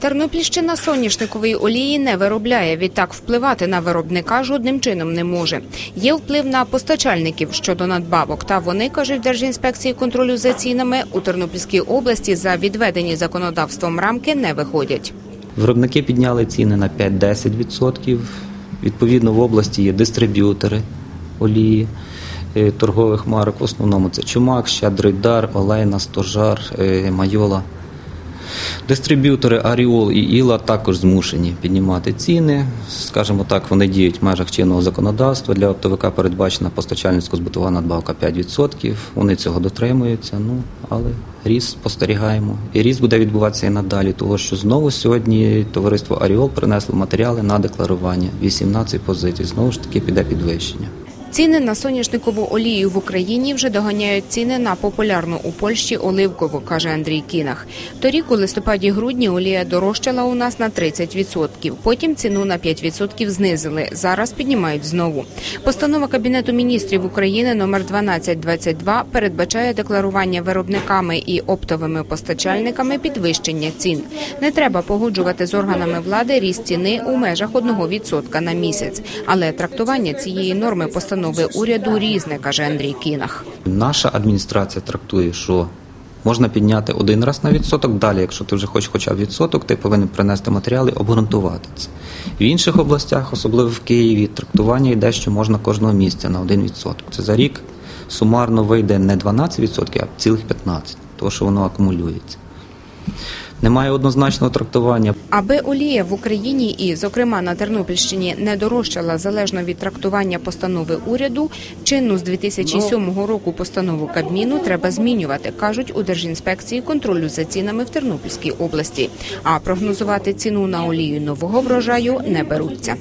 Тернопільщина соняшникової олії не виробляє. Відтак впливати на виробника жодним чином не може. Є вплив на постачальників щодо надбавок. Та вони кажуть Держінспекції контролю за цінами у Тернопільській області за відведені законодавством рамки не виходять. Виробники підняли ціни на 5-10%. Відповідно, в області є дистриб'ютори олії е, торгових марок. В основному це Чумак, Щедрий Дар, Олейна, Стожар, е, Майола. Дистриб'ютори Аріол і Іла також змушені піднімати ціни. Скажімо так, вони діють в межах чинного законодавства. Для оптовика передбачена постачальницько-збутова надбавка 5%. Вони цього дотримуються. Ну але ріст спостерігаємо. І ріст буде відбуватися і надалі, тому що знову сьогодні товариство Аріол принесло матеріали на декларування. 18 позицій. Знову ж таки піде підвищення. Ціни на соняшникову олію в Україні вже доганяють ціни на популярну у Польщі оливкову, каже Андрій Кінах. Торік у листопаді-грудні олія дорожчала у нас на 30%. Потім ціну на 5% знизили. Зараз піднімають знову. Постанова Кабінету міністрів України номер 1222 передбачає декларування виробниками і оптовими постачальниками підвищення цін. Не треба погоджувати з органами влади ріст ціни у межах 1% на місяць. Але трактування цієї норми постанови уряду різне, каже Андрій Кінах. Наша адміністрація трактує, що можна підняти один раз на відсоток. Далі, якщо ти вже хочеш хоча б відсоток, ти повинен принести матеріали, обґрунтувати це. В інших областях, особливо в Києві, трактування йде, що можна кожного місця на один відсоток. Це за рік сумарно вийде не 12%, а цілих 15%, тому що воно акумулюється. Немає однозначного трактування. Аби олія в Україні і, зокрема, на Тернопільщині не дорожчала залежно від трактування постанови уряду, чинну з 2007 року постанову Кабміну треба змінювати, кажуть у Держінспекції контролю за цінами в Тернопільській області. А прогнозувати ціну на олію нового врожаю не беруться.